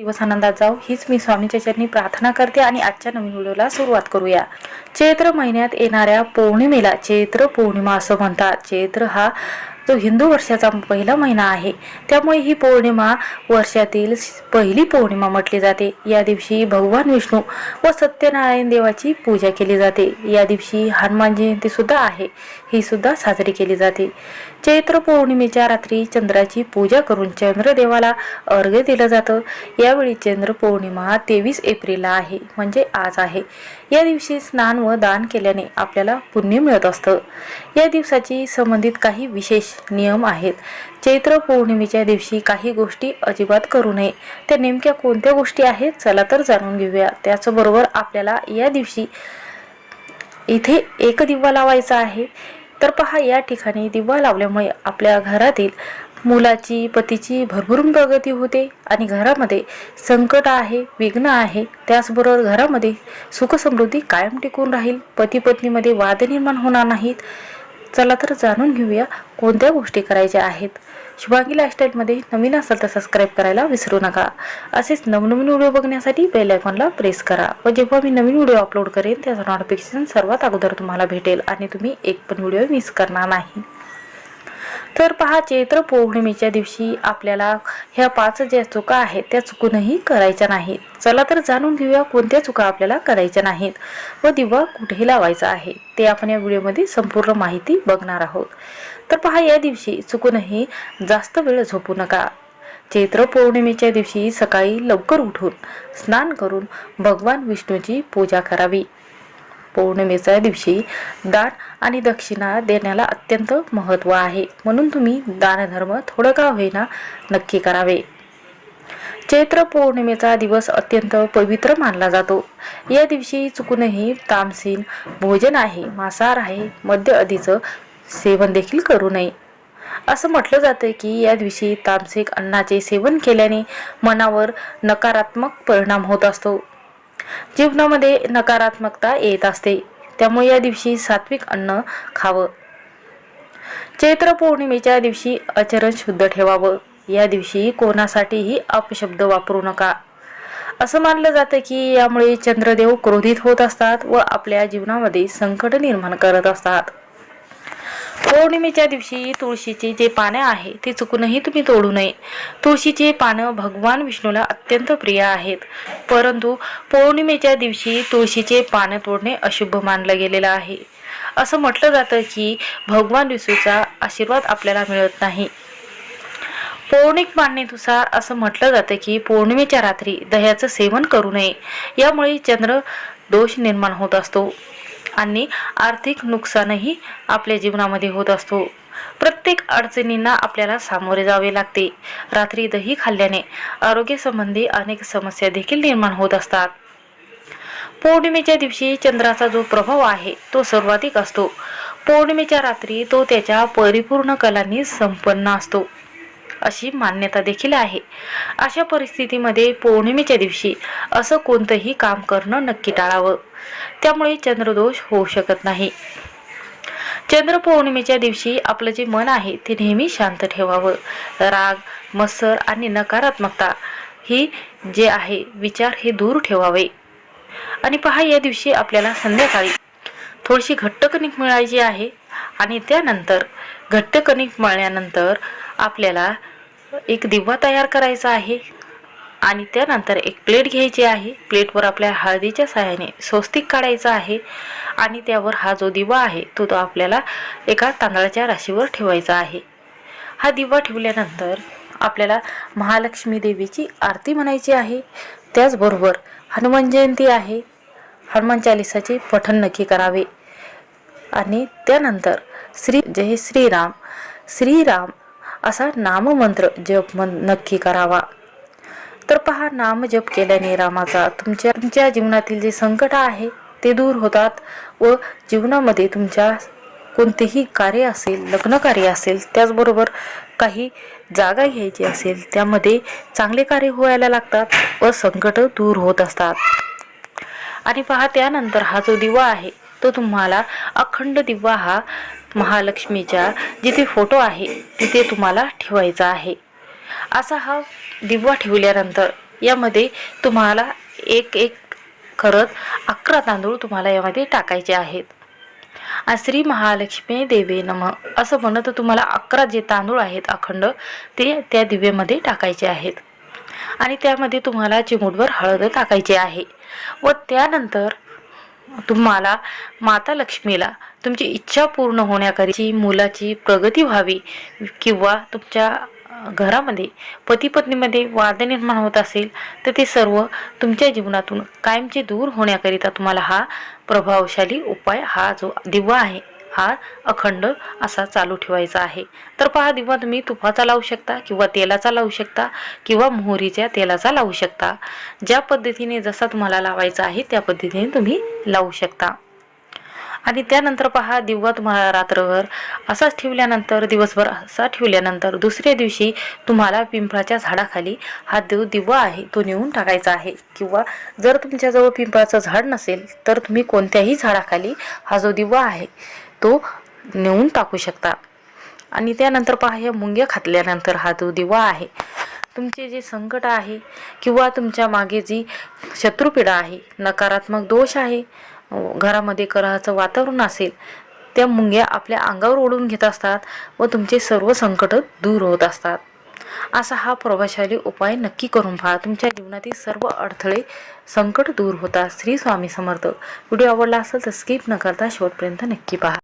दिवस आनंदात जाऊ हीच मी स्वामीच्या चरणी प्रार्थना करते आणि आजच्या नवीन व्हिडिओला सुरुवात करूया. चैत्र महिन्यात येणाऱ्या पौर्णिमेला चैत्र पौर्णिमा असं म्हणतात. चैत्र हा जो हिंदू वर्षाचा पहिला महिना आहे. त्यामुळे ही पौर्णिमा वर्षातील पहिली पौर्णिमा म्हटली जाते. या दिवशी भगवान विष्णू व सत्यनारायण देवाची पूजा केली जाते. या दिवशी हनुमान जयंती सुद्धा आहे. ही सुद्धा साजरी केली जाते. चैत्र पौर्णिमेच्या रात्री चंद्राची पूजा करून चंद्रदेवाला अर्घ्य दिलं जातं. यावेळी चंद्र पौर्णिमा तेवीस एप्रिलला आहे. म्हणजे आज आहे. या दिवशी स्नान व दान केल्याने आपल्याला पुण्य मिळत असतं. या दिवसाची संबंधित काही विशेष नियम आहेत. चैत्र पौर्णिमेच्या दिवशी काही गोष्टी अजिबात करू नये. त्या नेमक्या कोणत्या गोष्टी आहेत? चला तर जाणून घेऊया. त्याचबरोबर आपल्याला या दिवशी इथे एक दिवा लावायचा आहे. तर पहा या ठिकाणी दिवा लावल्यामुळे आपल्या घरातील मुलाची पतीची भरभरून प्रगती होते आणि घरामध्ये संकट आहे विघ्न आहे त्याचबरोबर घरामध्ये सुखसमृद्धी कायम टिकून राहील. पती पत्नीमध्ये वाद निर्माण होणार नाहीत. चला तर जाणून घेऊया कोणत्या गोष्टी करायच्या आहेत. शुभांगी लाईफस्टाईलमध्ये नवीन असाल तर सबस्क्राईब करायला विसरू नका. असेच नवनवीन व्हिडिओ बघण्यासाठी बेल आयकॉनला प्रेस करा व जेव्हा मी नवीन व्हिडिओ अपलोड करेन त्याचं नोटिफिकेशन सर्वात अगोदर तुम्हाला भेटेल आणि तुम्ही एक पण व्हिडिओ मिस करणार नाही. तर पहा चैत्र पौर्णिमेच्या दिवशी आपल्याला ह्या पाच ज्या चुका आहेत त्या चुकूनही करायच्या नाहीत. चला तर जाणून घेऊया कोणत्या चुका आपल्याला करायच्या नाहीत व दिवा कुठेही लावायचा आहे ते आपण या व्हिडिओमध्ये संपूर्ण माहिती बघणार आहोत. तर पहा या दिवशी चुकूनही जास्त वेळ झोपू नका. चैत्र पौर्णिमेच्या दिवशी सकाळी लवकर उठून स्नान करून भगवान विष्णूची पूजा करावी. पौर्णिमेच्या दिवशी दान आणि दक्षिणा देण्याला अत्यंत महत्त्व आहे. म्हणून तुम्ही दानधर्म थोडं का होईना नक्की करावे. चैत्र पौर्णिमेचा दिवस अत्यंत पवित्र मानला जातो. या दिवशी चुकूनही तामसीन भोजन आहे मांसाहार आहे मध्य आदीचं सेवन देखील करू नये. असं म्हटलं जातं की या दिवशी तामसिक अन्नाचे सेवन केल्याने मनावर नकारात्मक परिणाम होत असतो. जीवनामध्ये नकारात्मकता येत असते. त्यामुळे या दिवशी सात्विक अन्न खावं. चैत्र पौर्णिमेच्या दिवशी आचरण शुद्ध ठेवावं. या दिवशी कोणासाठीही अपशब्द वापरू नका. असं मानलं जातं की यामुळे चंद्रदेव क्रोधित होत असतात व आपल्या जीवनामध्ये संकट निर्माण करत असतात. पौर्णिमेच्या दिवशी तुळशीचे जे पानं आहे ते चुकूनही तुम्ही तोडू नये. तुळशीचे पानं भगवान विष्णूला अत्यंत प्रिय आहेत. परंतु पौर्णिमेच्या दिवशी तुळशीचे पानं तोडणे अशुभ मानलं गेलेलं आहे. असं म्हटलं जातं की भगवान विष्णूचा आशीर्वाद आपल्याला मिळत नाही. पौर्णिक मान्यतेनुसार असं म्हटलं जातं की पौर्णिमेच्या रात्री दह्याचं सेवन करू नये. यामुळे चंद्र दोष निर्माण होत असतो. आणि आर्थिक नुकसानही आपल्या जीवनामध्ये होत असतो. प्रत्येक अडचणींना आपल्याला सामोरे जावे लागते. रात्री दही खाल्ल्याने आरोग्यसंबंधी अनेक समस्या देखील निर्माण होत असतात. पौर्णिमेच्या दिवशी चंद्राचा जो प्रभाव आहे तो सर्वाधिक असतो. पौर्णिमेच्या रात्री तो त्याच्या परिपूर्ण कलांनी संपन्न असतो. अशी मान्यता देखील आहे. अशा परिस्थितीमध्ये पौर्णिमेच्या दिवशी असं कोणतंही काम करणं नक्की टाळावं. त्यामुळे चंद्रदोष होऊ शकत नाही. चंद्र पौर्णिमेच्या दिवशी आपलं जे मन आहे ते नेहमी शांत ठेवावं. राग मत्सर आणि नकारात्मकता ही जे आहे विचार हे दूर ठेवावे. आणि पहा या दिवशी आपल्याला संध्याकाळी थोडीशी घट्ट कणिक मिळायची आहे आणि त्यानंतर घट्ट कणिक मळल्यानंतर आपल्याला एक दिवा तयार करायचा आहे आणि त्यानंतर एक प्लेट घ्यायची आहे. प्लेटवर आपल्या हळदीच्या सहाय्याने स्वस्तिक काढायचं आहे आणि त्यावर हा जो दिवा आहे तो तो आपल्याला एका तांदळाच्या राशीवर ठेवायचा आहे. हा दिवा ठेवल्यानंतर आपल्याला महालक्ष्मी देवीची आरती म्हणायची आहे. त्याचबरोबर हनुमान जयंती आहे. हनुमान चालिसाचे पठण नक्की करावे. आणि त्यानंतर श्री जय श्रीराम. श्रीराम असा नाममंत्र जप मन नक्की करावा. तर पहा नाम जप केल्याने रामाचा तुमच्या तुमच्या जीवनातील जे संकट आहे ते दूर होतात व जीवनामध्ये तुमच्या कोणतेही कार्य असेल लग्न कार्य असेल त्याचबरोबर काही जागा घ्यायची असेल त्यामध्ये चांगले कार्य व्हायला लागतात व संकट दूर होत असतात. आणि पहा त्यानंतर हा जो दिवा आहे तो तुम्हाला अखंड दिवा हा महालक्ष्मीच्या जिथे फोटो आहे तिथे तुम्हाला ठेवायचा आहे. असा हा दिवा ठेवल्यानंतर यामध्ये तुम्हाला एक एक करत अकरा तांदूळ तुम्हाला यामध्ये टाकायचे आहेत. श्री महालक्ष्मी देवे नम. असं म्हणत तुम्हाला अकरा जे तांदूळ आहेत अखंड ते त्या दिव्यामध्ये टाकायचे आहेत. आणि त्यामध्ये तुम्हाला चिमूटभर हळद टाकायची आहे. व त्यानंतर तुम्हाला माता लक्ष्मीला तुमची इच्छा पूर्ण होण्याकरिची मुलाची प्रगती व्हावी किंवा तुमच्या घरामध्ये पती पत्नीमध्ये वाद निर्माण होत असेल तर ते सर्व तुमच्या जीवनातून कायमचे दूर होण्याकरिता तुम्हाला हा प्रभावशाली उपाय हा जो दिवा आहे हा अखंड असा चालू ठेवायचा आहे. तर पहा दिवा तुम्ही तुपाचा लावू शकता किंवा तेलाचा लावू शकता किंवा मोहरीच्या तेलाचा लावू शकता. ज्या पद्धतीने जसा तुम्हाला लावायचा आहे त्या पद्धतीने तुम्ही लावू शकता. आणि त्यानंतर पहा दिवा तुम्हाला रात्रभर असाच ठेवल्यानंतर दिवसभर असा ठेवल्यानंतर दुसऱ्या दिवशी तुम्हाला पिंपळाच्या झाडाखाली हा जो दिवा आहे तो नेऊन टाकायचा आहे. किंवा जर तुमच्याजवळ पिंपळाचं झाड नसेल तर तुम्ही कोणत्याही झाडाखाली हा जो दिवा आहे तो नेऊन टाकू शकता. आणि त्यानंतर पहा या मुंग्या खातल्यानंतर हा जो दिवा आहे तुमचे जे संकट आहे किंवा तुमच्या मागे जी शत्रुपीडा आहे नकारात्मक दोष आहे घरामध्ये कराचं वातावरण असेल त्या मुंग्या आपल्या अंगावर ओढून घेत असतात व तुमचे सर्व संकट दूर होत असतात. असा हा प्रभावशाली उपाय नक्की करून पहा. तुमच्या जीवनातील सर्व अडथळे संकट दूर होतात. श्री स्वामी समर्थ. व्हिडिओ आवडला असेल तर स्किप न करता शेवटपर्यंत नक्की पहा.